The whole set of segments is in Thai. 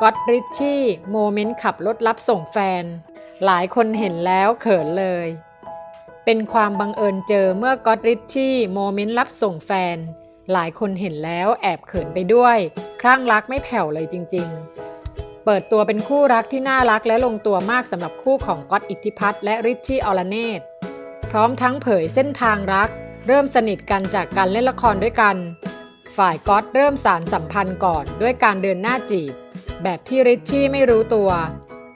ก็อตริชชี่โมเมนต์ขับรถรับส่งแฟน หลายคนเห็นแล้วเขินเลย เป็นความบังเอิญเจอเมื่อก็อตริชชี่โมเมนต์รับส่งแฟน หลายคนเห็นแล้วแอบเขินไปด้วย คลั่งรักไม่แผ่วเลยจริง ๆ เปิดตัวเป็นคู่รักที่น่ารักและลงตัวมากสำหรับคู่ของก๊อตอิทธิพัฒน์และริชชี่ออลเนตพร้อมทั้งเผยเส้นทางรัก เริ่มสนิทกันจากการเล่นละครด้วยกัน ฝ่ายก๊อตเริ่มสารสัมพันธ์ก่อนด้วยการเดินหน้าจีบ แบบที่ริชชี่ไม่รู้ตัว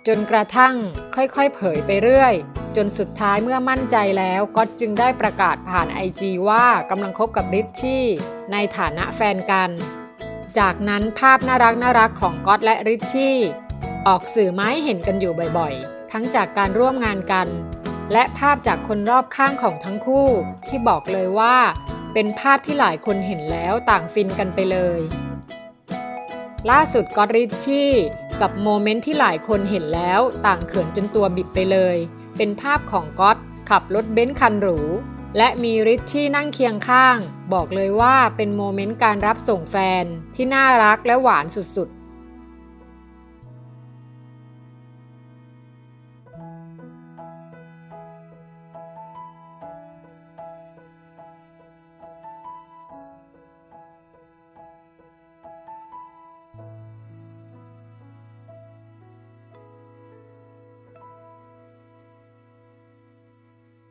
จนกระทั่งค่อยๆ เผยไปเรื่อย จนสุดท้ายเมื่อมั่นใจแล้วก๊อตจึงได้ประกาศผ่านไอจีว่ากำลังคบกับริชชี่ในฐานะแฟนกัน จากนั้นภาพน่ารักน่ารักของก๊อตและริชชี่ออกสื่อไม้เห็นกันอยู่บ่อยๆ ทั้งจากการร่วมงานกัน และภาพจากคนรอบข้างของทั้งคู่ที่บอกเลยว่า เป็นภาพที่หลายคนเห็นแล้วต่างฟินกันไปเลย ล่าสุดก็อริชชี่กับโมเมนต์ที่หลายคนเห็นแล้วต่างเขินจนตัวบิดไปเลย เป็นภาพของก๊อตขับรถเบนซ์คันหรู และมีริชชี่นั่งเคียงข้าง บอกเลยว่าเป็นโมเมนต์การรับส่งแฟนที่น่ารักและหวานสุด